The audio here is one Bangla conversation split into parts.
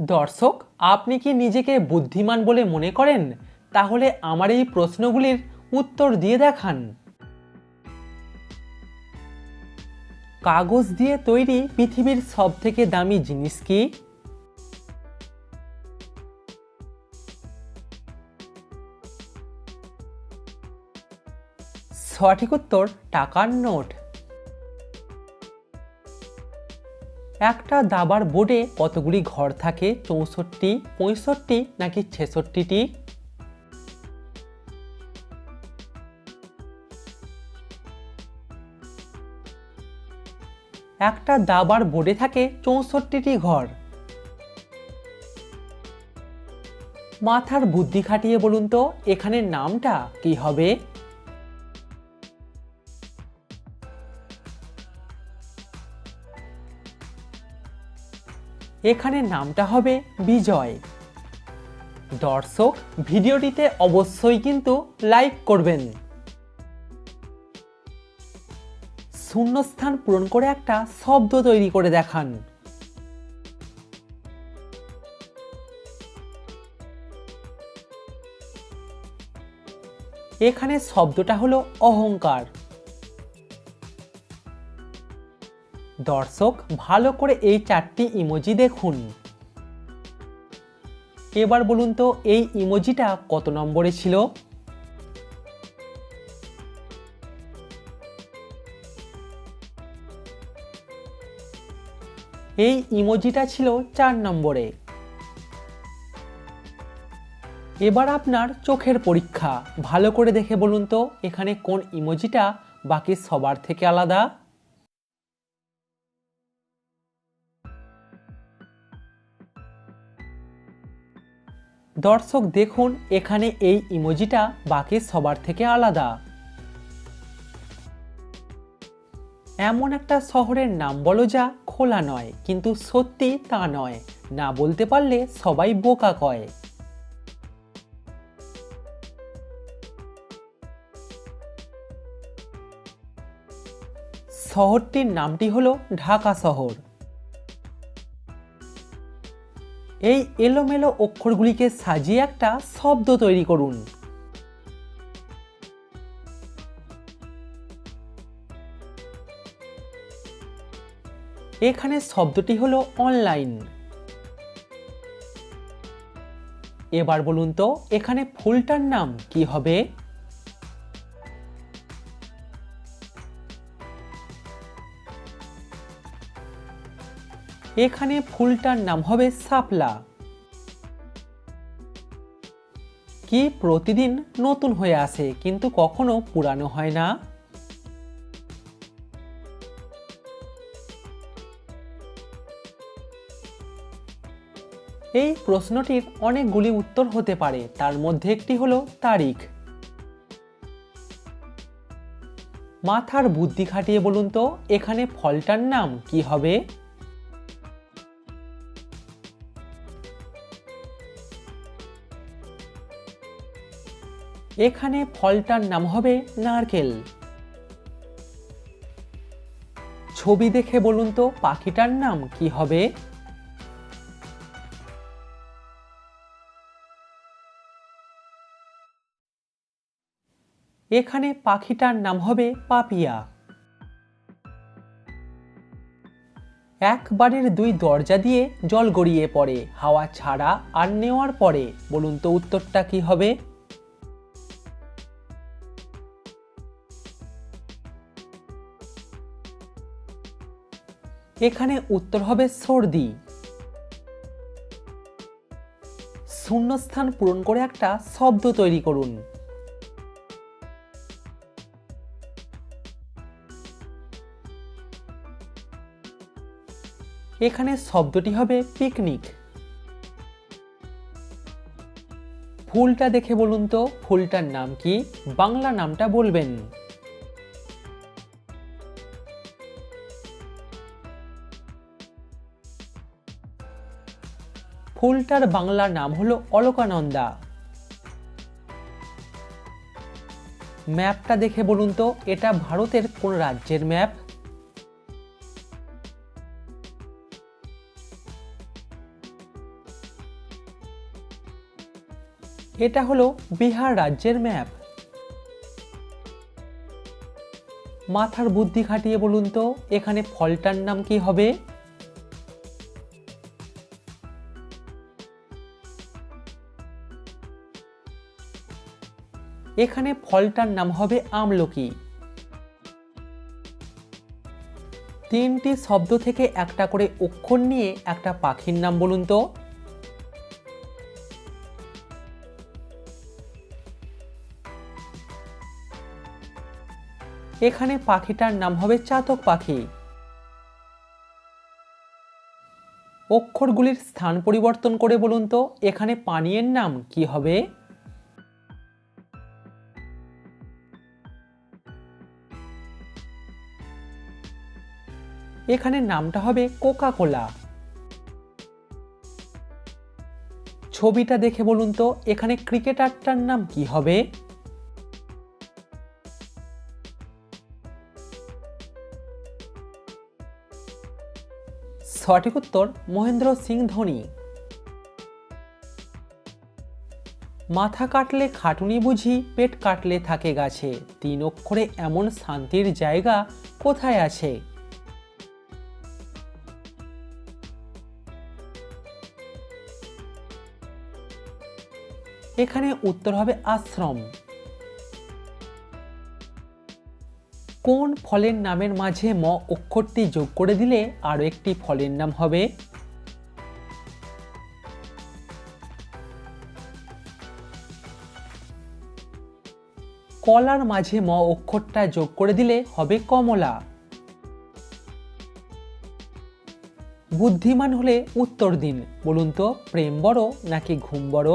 দর্শক, আপনি কি নিজেকে বুদ্ধিমান বলে মনে করেন? তাহলে আমার এই প্রশ্নগুলির উত্তর দিয়ে দেখান। কাগজ দিয়ে তৈরি পৃথিবীর সবথেকে দামি জিনিস কি? সঠিক উত্তর, টাকার নোট। একটা দাবার বোর্ডে কতগুলি ঘর থাকে? চৌষট্টি, পঁয়ষট্টি নাকি ছেষট্টিটি? একটা দাবার বোর্ডে থাকে চৌষট্টিটি ঘর। মাথার বুদ্ধি খাটিয়ে বলুন তো এখানে নামটা কি হবে? এখানে নামটা হবে বিজয়। দর্শক, ভিডিওটিতে অবশ্যই কিন্তু লাইক করবেন। শূন্যস্থান পূরণ করে একটা শব্দ তৈরি করে দেখান। এখানে শব্দটা হলো অহংকার। দর্শক, ভালো করে এই চারটি ইমোজি দেখুন। এবার বলুন তো, এই ইমোজিটা কত নম্বরে ছিল? এই ইমোজিটা ছিল চার নম্বরে। এবার আপনার চোখের পরীক্ষা। ভালো করে দেখে বলুন তো, এখানে কোন ইমোজিটা বাকি সবার থেকে আলাদা? দর্শক দেখুন, এখানে এই ইমোজিটা বাকি সবার থেকে আলাদা। এমন একটা শহরের নাম বলো যা খোলা নয়, কিন্তু সত্যি তা নয়। না বলতে পারলে সবাই বোকা কয়। শহরটির নামটি হলো ঢাকা শহর। এই এলোমেলো অক্ষরগুলিকে সাজিয়ে একটা শব্দ তৈরি করুন। এখানে শব্দটি হলো অনলাইন। এবার বলুন তো, এখানে ফুলটার নাম কি হবে? এখানে ফুলটার নাম হবে শাপলা কি প্রতিদিন নতুন হয়ে আসে, কিন্তু কখনো পুরানো হয় না? এই প্রশ্নটির অনেকগুলি উত্তর হতে পারে, তার মধ্যে একটি হলো তারিখ। মাথার বুদ্ধি খাটিয়ে বলুন তো, এখানে ফলটার নাম কি হবে? এখানে ফলটার নাম হবে নারকেল। ছবি দেখে বলুন তো, পাখিটার নাম কি হবে? এখানে পাখিটার নাম হবে পাপিয়া। এক বাড়ির দুই দরজা দিয়ে জল গড়িয়ে পড়ে, হাওয়া ছাড়া আর নেওয়ার পরে। বলুন তো উত্তরটা কি হবে? এখানে উত্তর হবে সর্দি। শূন্যস্থান পূরণ করে একটা শব্দ তৈরি করুন। এখানে শব্দটি হবে পিকনিক। ফুলটা দেখে বলুন তো, ফুলটার নাম কি? বাংলা নামটা বলবেন। ফুলটার বাংলা নাম হলো অলকানন্দা। ম্যাপটা দেখে বলুন তো, এটা ভারতের কোন রাজ্যের ম্যাপ? এটা হলো বিহার রাজ্যের ম্যাপ। মাথার বুদ্ধি খাটিয়ে বলুন তো, এখানে ফলটার নাম কি হবে? এখানে ফলটার নাম হবে আমলকি। তিনটি শব্দ থেকে একটা করে অক্ষর নিয়ে একটা পাখির নাম বলুন তো। এখানে পাখিটার নাম হবে চাতক পাখি। অক্ষরগুলির স্থান পরিবর্তন করে বলুন তো, এখানে পানীয়ের নাম কি হবে? এখানে নামটা হবে কোকা কোলা ছবিটা দেখে বলুন তো, এখানে ক্রিকেটারটার নাম কি হবে? সঠিক উত্তর, মহেন্দ্র সিং ধোনি। মাথা কাটলে খাটুনি বুঝি, পেট কাটলে থাকে গাছে। তিন অক্ষরে এমন শান্তির জায়গা কোথায় আছে? এখানে উত্তর হবে আশ্রম। কোন ফলের নামের মাঝে ম অক্ষরটি যোগ করে দিলে আরও একটি ফলের নাম হবে? কলার মাঝে ম অক্ষরটা যোগ করে দিলে হবে কমলা। বুদ্ধিমান হলে উত্তর দিন। বলুন তো, প্রেম বড় নাকি ঘুম বড়?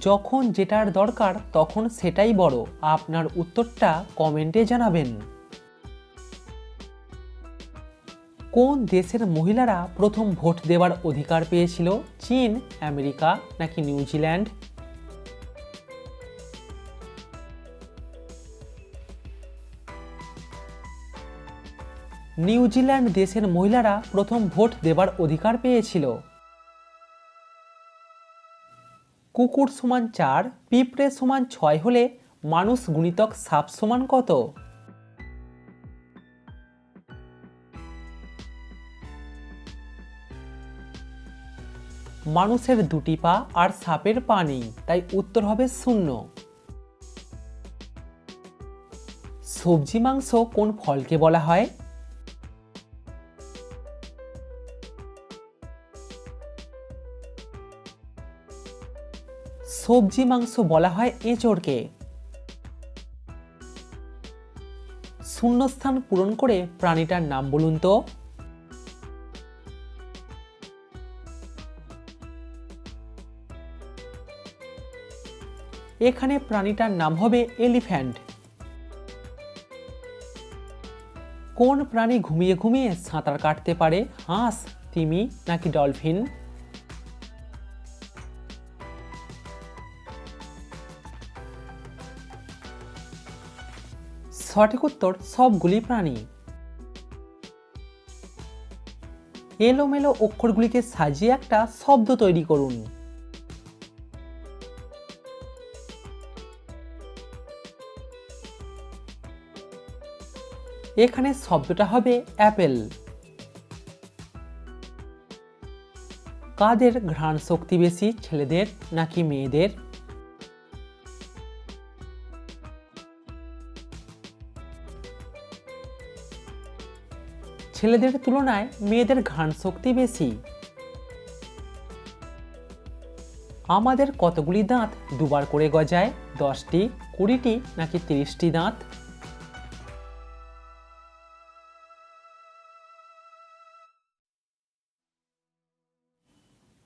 যখন যেটার দরকার তখন সেটাই বড়। আপনার উত্তরটা কমেন্টে জানাবেন। কোন দেশের মহিলারা প্রথম ভোট দেওয়ার অধিকার পেয়েছিল? চীন, আমেরিকা নাকি নিউজিল্যান্ড নিউজিল্যান্ড দেশের মহিলারা প্রথম ভোট দেবার অধিকার পেয়েছিল। কুকুর সমান চার, পিঁপড়ে সমান ছয় হলে মানুষ গুণিতক সাপ সমান কত? মানুষের দুটি পা আর সাপের পা নেই, তাই উত্তর হবে শূন্য। সবজি মাংস কোন ফলকে বলা হয়? সবজি মাংস বলা হয় এঁচড়কে। শূন্যস্থান পূরণ করে প্রাণীটার নাম বলুন তো। এখানে প্রাণীটার নাম হবে এলিফ্যান্ট। কোন প্রাণী ঘুমিয়ে ঘুমিয়ে সাঁতার কাটতে পারে? হাঁস, তিমি নাকি ডলফিন? সঠিক উত্তর সবগুলি প্রাণী। এলোমেলো অক্ষরগুলিকে সাজিয়ে একটা শব্দ তৈরি করুন। এখানে শব্দটা হবে অ্যাপেল। কাদের ঘ্রাণ শক্তি বেশি, ছেলেদের নাকি মেয়েদের? ছেলেদের তুলনায় মেয়েদের ঘ্রাণ শক্তি বেশি। আমাদের কতগুলি দাঁত দুবার করে গজায়? দশটি, কুড়িটি, নাকি তিরিশটি দাঁত?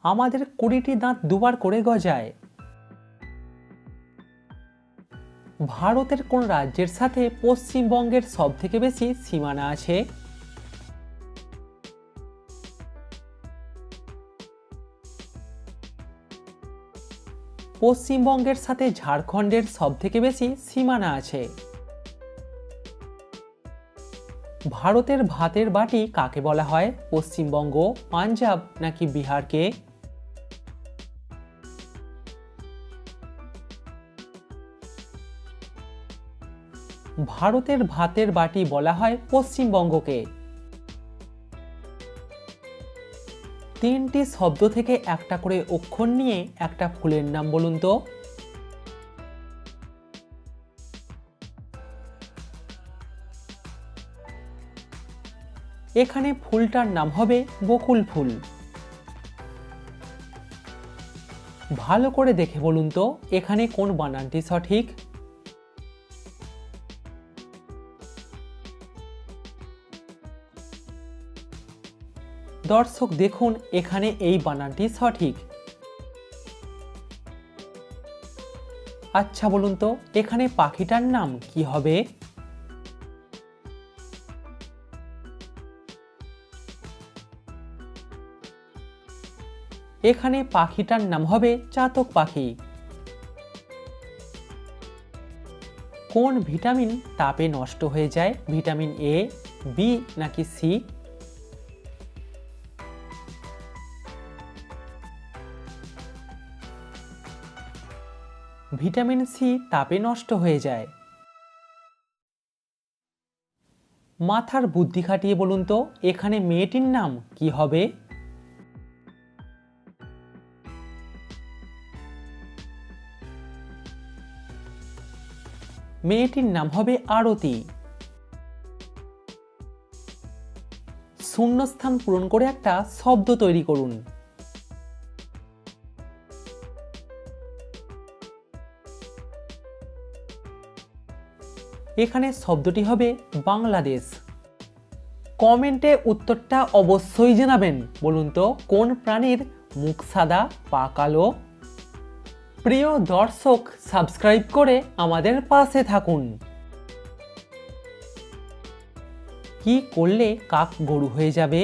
আমাদের কুড়িটি দাঁত দুবার করে গজায়। ভারতের কোন রাজ্যের সাথে পশ্চিমবঙ্গের সব থেকে বেশি সীমানা আছে? পশ্চিমবঙ্গের সাথে ঝাড়খণ্ডের সব থেকে বেশি সীমানা আছে। ভারতের ভাতের বাটি কাকে বলা হয়? পশ্চিমবঙ্গ, পাঞ্জাব নাকি বিহারকে? ভারতের ভাতের বাটি বলা হয় পশ্চিমবঙ্গকে। তিনটি শব্দ থেকে একটা করে অক্ষর নিয়ে একটা ফুলের নাম বলুন তো। এখানে ফুলটার নাম হবে বকুল ফুল। ভালো করে দেখে বলুন তো, এখানে কোন বানানটি সঠিক? দর্শক দেখুন, এখানে এই বানানটি সঠিক। আচ্ছা বলুন তো, এখানে পাখিটার নাম কি হবে? এখানে পাখিটার নাম হবে চাতক পাখি। কোন ভিটামিন তাপে নষ্ট হয়ে যায়? ভিটামিন এ, বি নাকি সি? ভিটামিন সি তাপে নষ্ট হয়ে যায়। মাথার বুদ্ধি খাটিয়ে বলুন তো, এখানে মেয়েটির নাম কি হবে? মেয়েটির নাম হবে আরতি। শূন্যস্থান পূরণ করে একটা শব্দ তৈরি করুন। এখানে শব্দটি হবে বাংলাদেশ। কমেন্টে উত্তরটা অবশ্যই জানাবেন। বলুন তো, কোন প্রাণীর মুখ সাদা, পা কালো? প্রিয় দর্শক, সাবস্ক্রাইব করে আমাদের পাশে থাকুন। কি করলে কাক গরু হয়ে যাবে?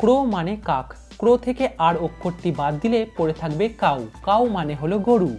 ক্রো মানে কাক। ক্রো থেকে আর অক্ষরটি বাদ দিলে পড়ে থাকবে কাউ। কাউ মানে হলো গরু।